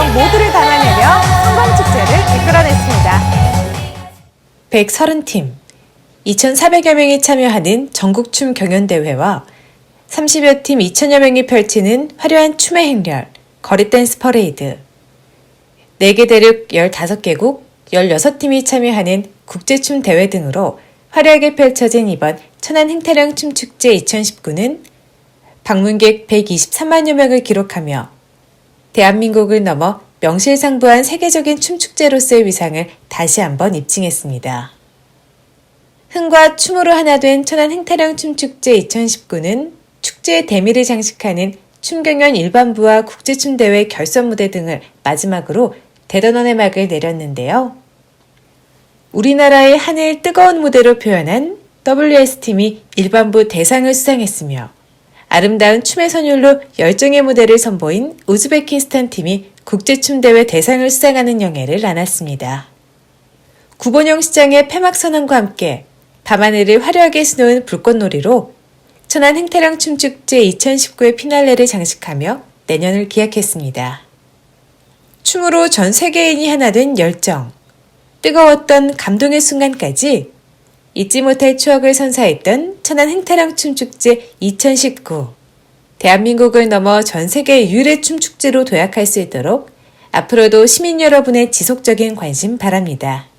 대중성 모두를 담아내며 성광축제를 이끌어냈습니다. 130팀, 2,400여 명이 참여하는 전국춤 경연대회와 30여 팀 2천여 명이 펼치는 화려한 춤의 행렬, 거리 댄스 퍼레이드, 4개 대륙 15개국 16팀이 참여하는 국제춤 대회 등으로 화려하게 펼쳐진 이번 천안 행태령 춤축제 2019는 방문객 123만여 명을 기록하며 대한민국을 넘어 명실상부한 세계적인 춤축제로서의 위상을 다시 한번 입증했습니다. 흥과 춤으로 하나 된 천안 행태령 춤축제 2019는 축제의 대미를 장식하는 춤경연 일반부와 국제춤대회 결선 무대 등을 마지막으로 대단원의 막을 내렸는데요. 우리나라의 하늘 뜨거운 무대로 표현한 WS팀이 일반부 대상을 수상했으며 아름다운 춤의 선율로 열정의 무대를 선보인 우즈베키스탄 팀이 국제춤대회 대상을 수상하는 영예를 안았습니다. 구본영 시장의 폐막 선언과 함께 밤하늘을 화려하게 수놓은 불꽃놀이로 천안 행태령 춤축제 2019의 피날레를 장식하며 내년을 기약했습니다. 춤으로 전 세계인이 하나 된 열정, 뜨거웠던 감동의 순간까지 잊지 못할 추억을 선사했던 천안 행태령 춤축제 2019. 대한민국을 넘어 전 세계 유일의 춤축제로 도약할 수 있도록 앞으로도 시민 여러분의 지속적인 관심 바랍니다.